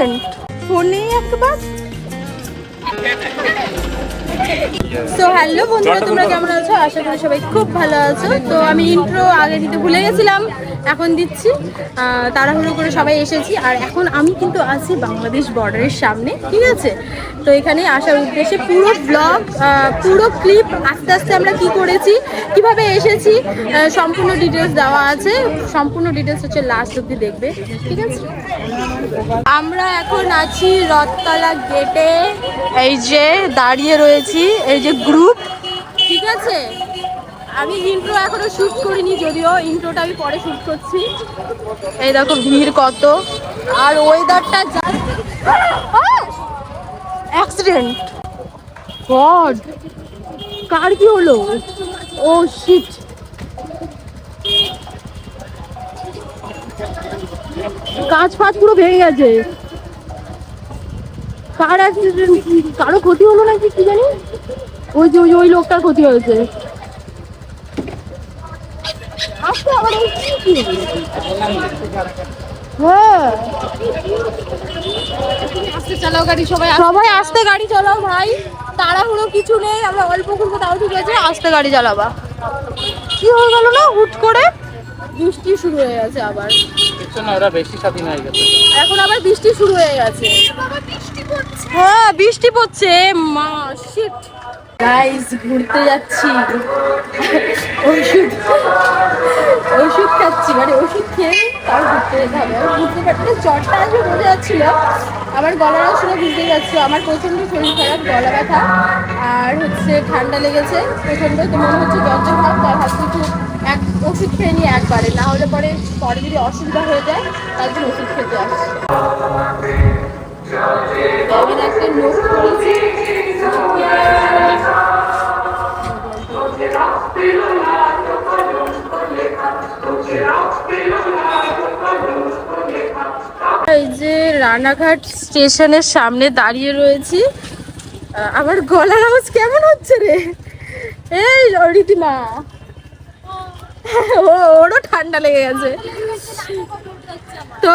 Patient ফোনে একবার? তো হ্যালো বন্ধুরা, তোমরা কেমন আছো? আশা করি সবাই খুব ভালো আছো। তো আমি ইন্ট্রো আগে দিতে ভুলে গেছিলাম। এখন দিচ্ছি। তাড়াহুড়ো করে সবাই এসেছি। আর এখন আমি কিন্তু আছি বাংলাদেশ বর্ডারের সামনে, ঠিক আছে? তো এখানে আসার উদ্দেশ্যে পুরো ব্লগ পুরো ক্লিপ আস্তে আস্তে আমরা কি করেছি, কীভাবে এসেছি সম্পূর্ণ ডিটেলস দেওয়া আছে। সম্পূর্ণ ডিটেলস হচ্ছে লাস্ট অব্দি দেখবে, ঠিক আছে? আমরা এখন আছি রথতলা গেটে এই যে দাঁড়িয়ে রয়েছি, এই যে গ্রুপ ঠিক আছে? আমি ইন্ট্রো এখনও শুট করিনি, যদিও ইন্ট্রোটা আমি পরে শুট করছি। এই দেখো ভিড় কত। আর ওয়েদারটা অ্যাক্সিডেন্ট গড কার কি হলো? ও শিট কাঁচ ফাঁচ পুরো ভেঙে গেছে। কার অ্যাক্সিডেন্ট কারও ক্ষতি হলো নাকি কি জানি? ওই যে, ওই লোকটার ক্ষতি হয়েছে আস্তে আবার ওই কি কি? হ্যাঁ আস্তে চালাও গাড়ি সবাই সবাই আস্তে গাড়ি চালাও ভাই। তাড়াহুড়ো কিছু নেই আমরা অল্প করব তাও ঠিক আছে আস্তে গাড়ি চালাবা। কি হয়ে গেল না হুট করে? বৃষ্টি শুরু হয়ে গেছে আবার। দেখছ ওরা বেশি স্বাধীন হয়ে গেছে। এখন আবার বৃষ্টি শুরু হয়ে গেছে। হ্যাঁ বৃষ্টি পড়ছে মা শিট গাইস ঘুরতে যাচ্ছি। ওষুধ। ওষুধ খাচ্ছি। মানে ওষুধ খেয়ে তাও ঘুরতে যেতে হবে। আমি বুঝতে পারছি জ্বরটা আসবে বোঝা যাচ্ছিল। আমার গলাটাও শুনে বুঝতে যাচ্ছিল। আমার প্রচণ্ড শরীর খারাপ, গলা ব্যথা। আর হচ্ছে ঠান্ডা লেগেছে। প্রচণ্ড। তো মনে হচ্ছে জ্বর ভাব তার হাত কিছু এক ওষুধ খেয়ে নিই একবারে। না হলে পরে পরে যদি অসুবিধা হয়ে যায়, তার জন্য ওষুধ খেতে আসছি। একটা নোট করেছি। এই যে রানাঘাট স্টেশনের সামনে দাঁড়িয়ে রয়েছি। আমার গলার আওয়াজ কেমন হচ্ছে রে? এই রীতিমা ওরও ঠান্ডা লেগে গেছে। তো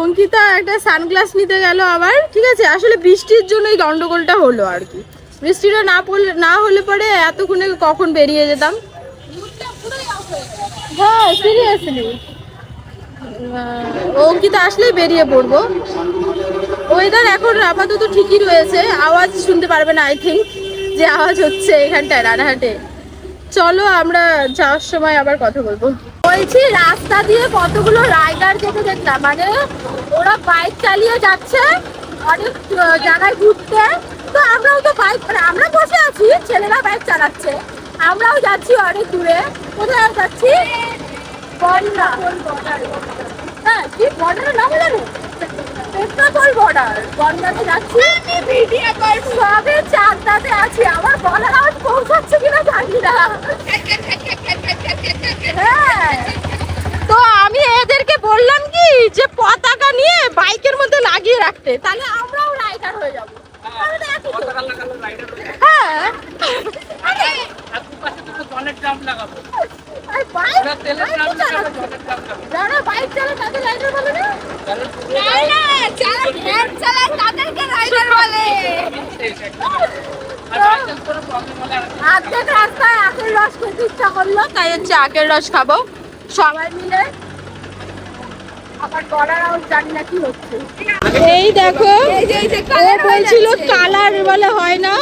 অঙ্কিতা একটা সানগ্লাস নিতে গেল আবার। ঠিক আছে, আসলে বৃষ্টির জন্য এই গন্ডগোলটা হলো আর কি। বৃষ্টিটা না পড়লে, না হলে পরে এতক্ষণে কখন বেরিয়ে যেতাম? হ্যাঁ সিরিয়াসলি অঙ্কিতা আসলেই বেরিয়ে পড়ব। ওয়েদার এখন আপাতত ঠিকই রয়েছে। আওয়াজ শুনতে পারবে না আই থিঙ্ক যে আওয়াজ হচ্ছে এখানটায় রানাহাটে চলো আমরা যাওয়ার সময় আবার কথা বলব। বলছি, রাস্তা দিয়ে কতগুলো রাইডার যেতে দেখলাম। মানে ওরা বাইক চালিয়ে যাচ্ছে, অনেক জায়গায় ঘুরতে। তো আমরাও তো বাইক মানে আমরা বসে আছি, ছেলেরা বাইক চালাচ্ছে। আমরাও যাচ্ছি অনেক দূরে। কোথায় যাচ্ছি? বন্যা। হ্যাঁ কি বর্ডারের নাম জানো? পেট্রোপল বর্ডার। বন্যাতে যাচ্ছি। সবে চারটাতে আছি। আমার বলার আওয়াজ পৌঁছাচ্ছে কিনা জানি না। হ্যাঁ। তো আমি এদেরকে বললাম কি যে পতাকা নিয়ে বাইকের মধ্যে লাগিয়ে রাখতে তাহলে আমরাও রাইডার হয়ে যাব তাহলে একই তো। হ্যাঁ আরে পাশে দুটো জলের ড্রাম লাগাবো আরে বাইক ওরা তেলের বাইক ড্রাম লাগাবো চালাচ্ছে। জলের ড্রাম লাগাবো যারা বাইক চালায় তাদের রাইডার বলে না না না যারা ভ্যান চালায় তাদেরকে রাইডার বলে আর বাইকের কোনো প্রবলেম হলে আর আর্ধেক রাস্তায় আখের রস করল তাই হচ্ছে আখের রস খাব। সবাই মিলে এই দেখো ও বলছিল কালার বলে হয় না।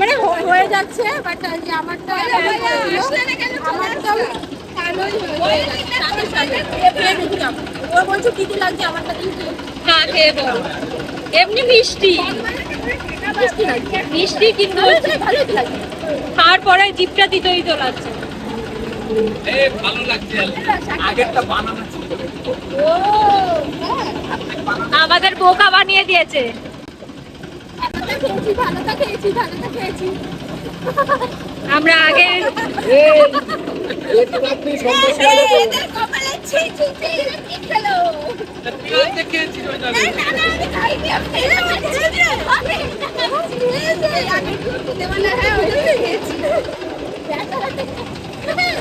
মানে হয়ে যাচ্ছে বাট আমারটা আমারটা ভালোই হয়েছে। তাদের সাথে খেয়ে খেয়ে দেখলাম। ও বলছে কি কি লাগছে আমারটা কিন্তু খেয়ে বল এমনি মিষ্টি। মিষ্টি কিন্তু খাওয়ার পরে জিপটা দিতেই তো লাগছে এ ভালো লাগছে। আগেরটা বানানো ছিল। ও হ্যাঁ আমাদের বোকা বানিয়ে দিয়েছে। আমরা আগে না খেয়েছি। হ্যাঁ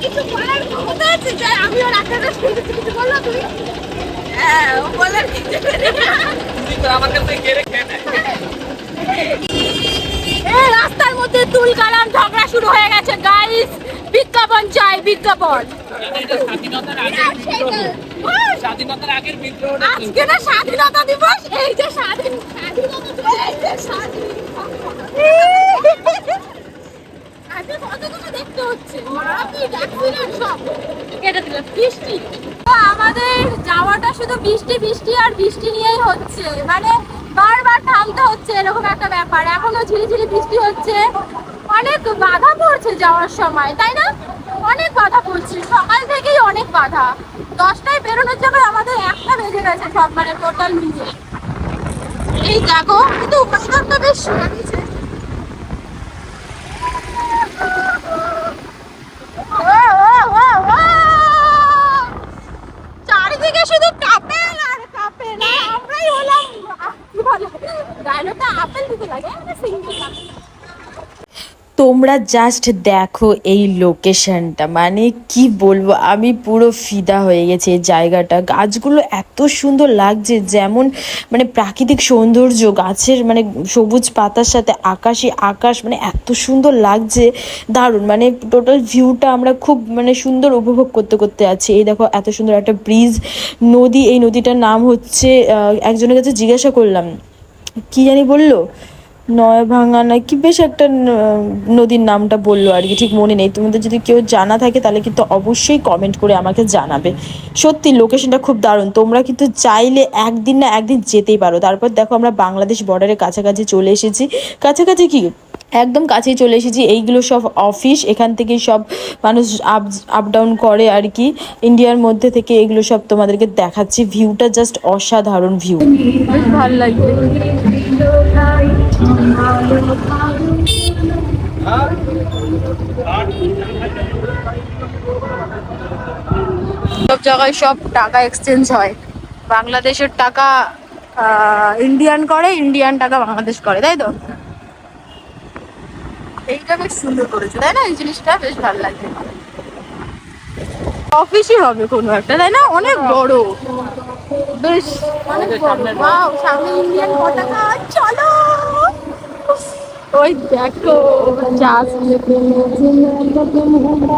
কিছু বলল তুমি। হ্যাঁ ও বলার কিছু আমার কাছে গেলে রাস্তার মধ্যে তুল কালাম ঝগড়া শুরু হয়ে গেছে গাইস বিজ্ঞাপন চাই বিজ্ঞাপন। স্বাধীনতার আগের বিদ্রোহ। সেটাই। স্বাধীনতার আগের বিদ্রোহটা আজকে না স্বাধীনতা দিবস এই যে স্বাধীন স্বাধীনতা এই যে স্বাধীন আজকে কতগুলো দেখতে হচ্ছে? মারাপিট অ্যাক্সিডেন্ট সব। কেটে দিলাম। বৃষ্টি। তো আমাদের যাওয়াটা শুধু বৃষ্টি বৃষ্টি আর বৃষ্টি নিয়েই হচ্ছে। মানে বারবার থামতে হচ্ছে এরকম একটা ব্যাপার। এখনও ঝিরিঝিরি বৃষ্টি হচ্ছে। অনেক বাধা পড়ছে যাওয়ার সময় তাই না? অনেক বাধা পড়ছে। সকাল থেকেই অনেক বাধা। দশটায় বেরোনোর জায়গায় আমাদের একটা বেজে গেছে সব মানে টোটাল মিলিয়ে। এই দেখো কিন্তু বেশ ও, ও, ও, ও! চারিদিকে শুধু কাপেল আর কাপেল আমরাই হলাম কি বলে? আপেল দিতে লাগে সিঙ্গেল তোমরা জাস্ট দেখো এই লোকেশনটা মানে কি বলব, আমি পুরো ফিদা হয়ে গেছি এই জায়গাটা। গাছগুলো এত সুন্দর লাগছে, যেমন মানে প্রাকৃতিক সৌন্দর্য, গাছের মানে সবুজ পাতার সাথে আকাশি আকাশ মানে এত সুন্দর লাগছে। দারুণ মানে টোটাল ভিউটা আমরা খুব মানে সুন্দর উপভোগ করতে করতে আছি এই দেখো, এত সুন্দর একটা ব্রিজ নদী, এই নদীটার নাম হচ্ছে একজনের কাছে জিজ্ঞাসা করলাম, কি জানি বলল? নয় ভাঙা না, কি বেশ একটা নদীর নামটা বলল আর কি, ঠিক মনে নেই। তোমাদের যদি কেউ জানা থাকে তাহলে কিন্তু অবশ্যই কমেন্ট করে আমাকে জানাবে। সত্যি লোকেশনটা খুব দারুণ। তোমরা কিন্তু চাইলে একদিন না একদিন যেতেই পারো। তারপর দেখো আমরা বাংলাদেশ বর্ডারের কাছাকাছি চলে এসেছি। কাছাকাছি কি? একদম কাছেই চলে এসেছি। এইগুলো সব অফিস এখান থেকেই সব মানুষ আপ আপ ডাউন করে আর কি। ইন্ডিয়ার মধ্যে থেকে এগুলো সব তোমাদেরকে দেখাচ্ছি। ভিউটা জাস্ট অসাধারণ ভিউ বেশ ভালো লাগবে সব জায়গায় সব টাকা এক্সচেঞ্জ হয়। বাংলাদেশের টাকা ইন্ডিয়ান করে ইন্ডিয়ান টাকা বাংলাদেশ করে তাই তো? এইটা বেশ সুন্দর করেছে তাই না? এই জিনিসটা বেশ ভালো লাগছে অফিসই হবে কোনো একটা তাই না? অনেক বড়। বেশ অনেক বড়। ওয়াও সামনে ইন্ডিয়ান পতাকা। চলো। ওই দেখো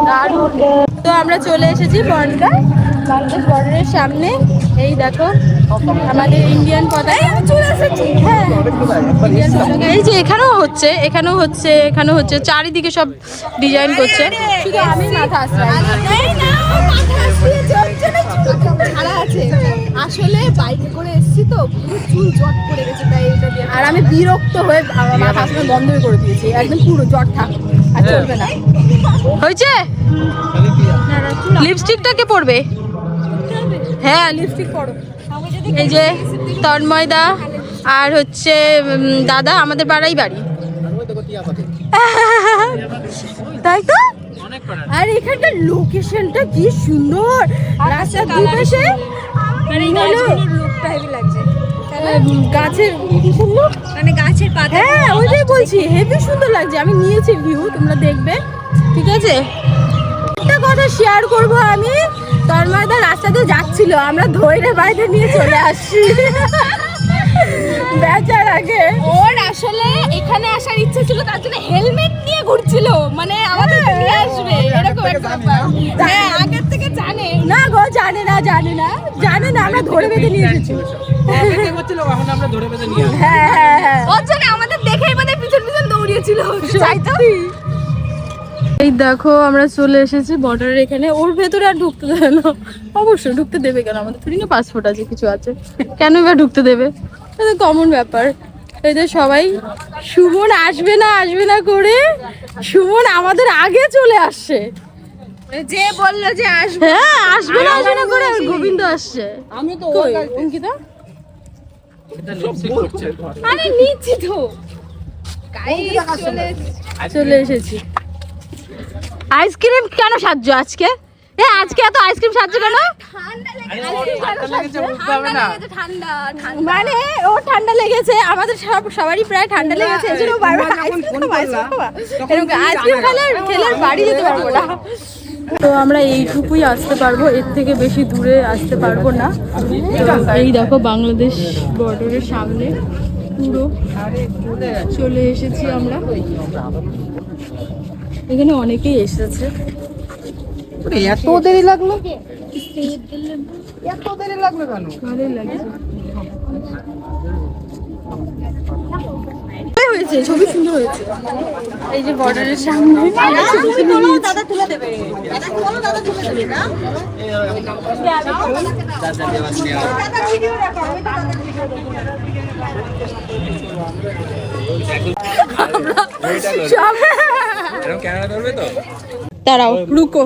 দারুণ। তো আমরা চলে এসেছি বনগা। বাংলাদেশ বর্ডারের সামনে। এই দেখো আমাদের ইন্ডিয়ান পতাকা। হ্যাঁ। এই যে এখানেও হচ্ছে এখানেও হচ্ছে এখানেও হচ্ছে চারিদিকে সব ডিজাইন করছে। শুধু আমি মাথা আছে। আসলে বাইকে করে এসেছি তো চুল জট পড়ে গেছে তাই এটা দিয়ে আর আমি বিরক্ত হয়ে আমার মাথা আসলে বন্ধ করে দিয়েছি। একদম পুরো জ্বর থাক আর চলবে না। হয়েছে? লিপস্টিকটা কে পরবে? হ্যাঁ লিপস্টিক পরো। এই যে তন্ময়দা আর হচ্ছে দাদা আমাদের পাড়াই বাড়ি। তাই তো? আর এখানকার লোকেশনটা কি সুন্দর। রাস্তার লুকটা হেভি লাগছে। গাছের মানে গাছের পাতা। হ্যাঁ ওইটাই বলছি হেভি সুন্দর লাগছে। আমি নিয়েছি ভিউ তোমরা দেখবে। ঠিক আছে? একটা কথা শেয়ার করব আমি। তন্ময়দা রাস্তাতে যাচ্ছিল আমরা ধৈর্য বাইরে নিয়ে চলে আসছি। বেচার আগে। ওর আসলে এখানে আসার ইচ্ছে ছিল তার জন্য হেলমেট নিয়ে ঘুরছিল। মানে আমাদের নিয়ে আসবে এরকম একটা ব্যাপার। হ্যাঁ আগের থেকে জানে। না গো জানে না জানে না। জানে না আমরা ধরে বেঁধে নিয়ে এসেছি। ধরে বেঁধে নিয়ে হ্যাঁ। হ্যাঁ হ্যাঁ। ওর জন্য আমাদের দেখেই মানে পিছন পিছন দৌড়িয়েছিল। তাই তো এই দেখো আমরা চলে এসেছি বর্ডারের এখানে। ওর ভেতরে আর ঢুকতে দেবে না। অবশ্যই ঢুকতে দেবে কেন? আমাদের থুড়ি না পাসপোর্ট আছে কিছু আছে। কেন এবার ঢুকতে দেবে? এটা কমন ব্যাপার। এই যে সবাই সুমন আসবে না আসবে না করে সুমন আমাদের আগে চলে আসছে। যে বলল যে আসবে। হ্যাঁ আসবে না আসবে না করে গোবিন্দ আসছে। আমি তো অঙ্কিতা। আরে নিচ্ছি তো। চলে চলে এসেছি। আইসক্রিম কেন সাজছো আজকে? এ আজকে এত আইসক্রিম সাজছে কেন? মানে ও ঠান্ডা লেগেছে আমাদের সব সবারই প্রায় ঠান্ডা লেগেছে এই জন্য বারবার আইসক্রিম আইসক্রিম খেলে খেলে বাড়ি যেতে পারব না। তো আমরা এইটুকুই আসতে পারব এর থেকে বেশি দূরে আসতে পারব না। এই দেখো বাংলাদেশ বর্ডারের সামনে পুরো। চলে এসেছি আমরা। এখানে অনেকেই এসেছে এত দেরি লাগল এত দেরি লাগল কেন হয়েছে ছবি সুন্দর হয়েছে এই যে বর্ডারের সামনে তুলে। দাদা তুলে দেবে তারাও রুকো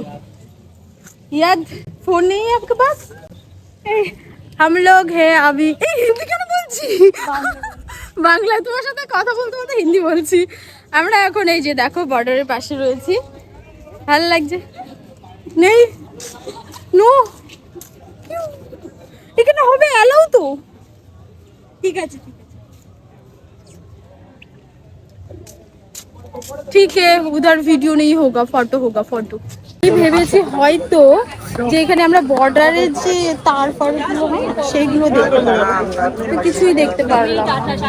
ইয়াদ ফোন নেই আপকে পাস হাম লোক, হে, আমি। হিন্দি কেন বলছি? বাংলা তোমার সাথে কথা বলতে বলতে হিন্দি বলছি। আমরা এখন এই যে দেখো বর্ডারের পাশে রয়েছি। ভালো লাগছে? নেই? নো? এখানে হবে অ্যালাউ তো। ঠিক আছে ঠিক আছে। ঠিক है उधर वीडियो नहीं होगा फोटो होगा फोटो আমি ভেবেছি হয়তো যে এখানে আমরা বর্ডারের যে তার ফারগুলো হয় সেইগুলো দেখতে পারব কিছুই দেখতে পারলাম।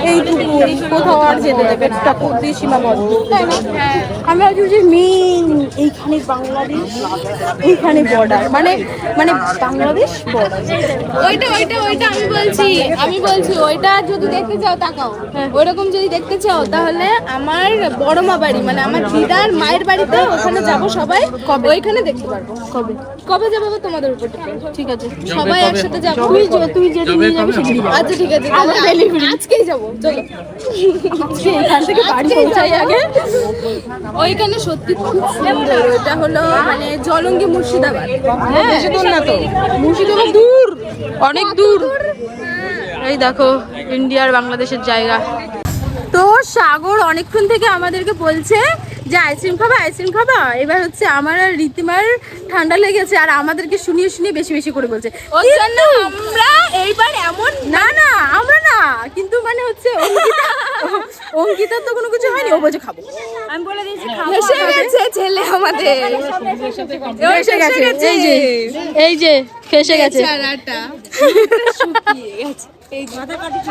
এইটুকু কোথাও আর যেতে দেবে না। প্রতি সীমাবদ্ধ তাই না? আমি ভাবছি যে মেন এইখানে বাংলাদেশ এইখানে বর্ডার মানে মানে বাংলাদেশ বর্ডার ওইটা ওইটা ওইটা আমি বলছি। আমি বলছি ওইটা যদি দেখতে চাও তাকাও। ওইরকম যদি দেখতে চাও তাহলে আমার বড় মা বাড়ি মানে আমার দিদার মায়ের বাড়িতে ওখানে যাব সবাই। কবে? ওইখানে দেখতে পারব। কবে? কবে যাব তোমাদের উপর ঠিক আছে। সবাই একসাথে যাব। তুই যে তুই যেটা নিয়ে যাবি। আচ্ছা ঠিক আছে। তাহলে আজকেই যাব। চলো। আজকে এখান থেকে বাড়ি পৌঁছাই আগে ওইখানে সত্যি খুব সুন্দর। ওটা হলো মানে জলঙ্গি মুর্শিদাবাদ। হ্যাঁ। বেশি দূর না তো। মুর্শিদাবাদ দূর। অনেক দূর? এই দেখো ইন্ডিয়ার বাংলাদেশের জায়গা। তো সাগর অনেকক্ষণ থেকে আমাদেরকে বলছে যে আইসক্রিম খাবা আইসক্রিম খাবা? এবার হচ্ছে আমার আর রীতিমার ঠান্ডা লেগেছে আর আমাদেরকে শুনিয়ে শুনিয়ে বেশি বেশি করে বলছে। আমরা এইবার এমন না না আমরা না কিন্তু মানে হচ্ছে অঙ্কিতা অঙ্কিতার তো কোনো কিছু হয়নি ও বলছে খাব। আমি বলে দিয়েছি হেসে গেছে ছেলে আমাদের। এসে গেছে। এই যে এই যে ফেসে গেছে।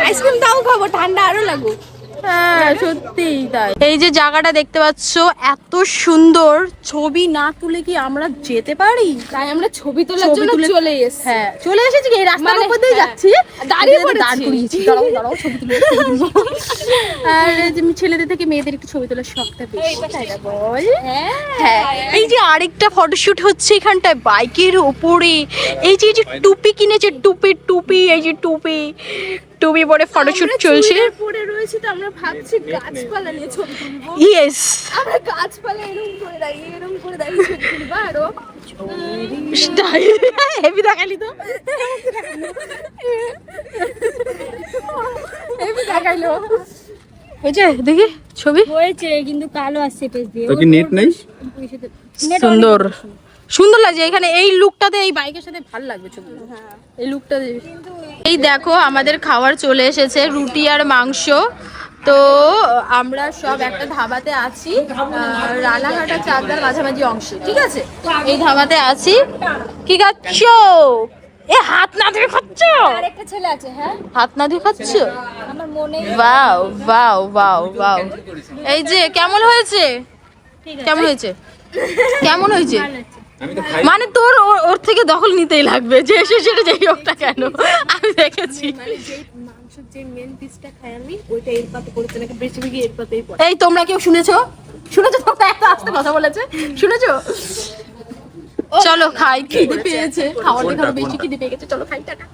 আইসক্রিম তাও খাব ঠান্ডা আরও লাগুক। হ্যাঁ সত্যিই তাই। এই যে জায়গাটা দেখতে পাচ্ছ এত সুন্দর। ছবি না তুলে কি আমরা যেতে পারি? তাই আমরা ছবি তোলার জন্য তুলে- চলে এসেছি। হ্যাঁ চলে এসেছি কি? এই রাস্তার মানে, উপর দিয়ে হ্যাঁ, যাচ্ছি। দাঁড়িয়ে এখানে দাঁড় দাঁড়াও দাঁড়াও ছবি তুলে আর এই যে ছেলেদের থেকে মেয়েদের একটু ছবি তোলার শখটা বেশি। বল? হ্যাঁ। এই যে আরেকটা ফটোশুট হচ্ছে এখানটায় বাইকের ওপরে এই যে এই যে টুপি কিনেছে টুপি টুপি এই যে টুপি। টুপি পরে ফটোশুট চলছে। পরে রয়েছে তো আমরা ভাবছি গাছপালা নিয়ে ছবি তুলবো। ইয়েস আমরা গাছপালা এরকম করে দাঁড়িয়ে এরকম করে দাঁড়িয়ে ছবি তুলবো আরও। স্টাইল হেভি দেখালি তো। হেভি দেখাইলো। হয়েছে? দেখি ছবি। হয়েছে কিন্তু কালো আসছে পেজ দিয়ে। তো কি নেট নেই? সুন্দর। সুন্দর লাগছে। এখানে এই লুকটাতে এই বাইকের সাথে ভালো লাগবে ছবি এই লুকটা এই দেখো আমাদের খাবার চলে এসেছে রুটি আর মাংস। তো আমরা সব একটা ধাবাতে আছি রানাঘাট চাকদার মাঝামাঝি অংশে ঠিক আছে? এই ধাবাতে আছি। কি খাচ্ছ? এ হাত না ধুয়ে খাচ্ছ? আর একটা ছেলে আছে হ্যাঁ? হাত না ধুয়ে খাচ্ছ? আমার মনে বাও বাও বাও বাও এই যে কেমন হয়েছে? কেমন হয়েছে? কেমন হয়েছে। মানে তোর ওর- ওর থেকে দখল নিতেই লাগবে যে এসে সেটা যেই হোক না কেন। আমি দেখেছি। মাংসের যে মেন এই তোমরা কেউ শুনেছো? শুনেছো তোমরা এত আস্তে কথা বলেছে। শুনেছো? চলো খাই। খিদে পেয়েছে। খাওয়ার বেশি খিদে পেয়ে গেছে। চলো খাই টাটা।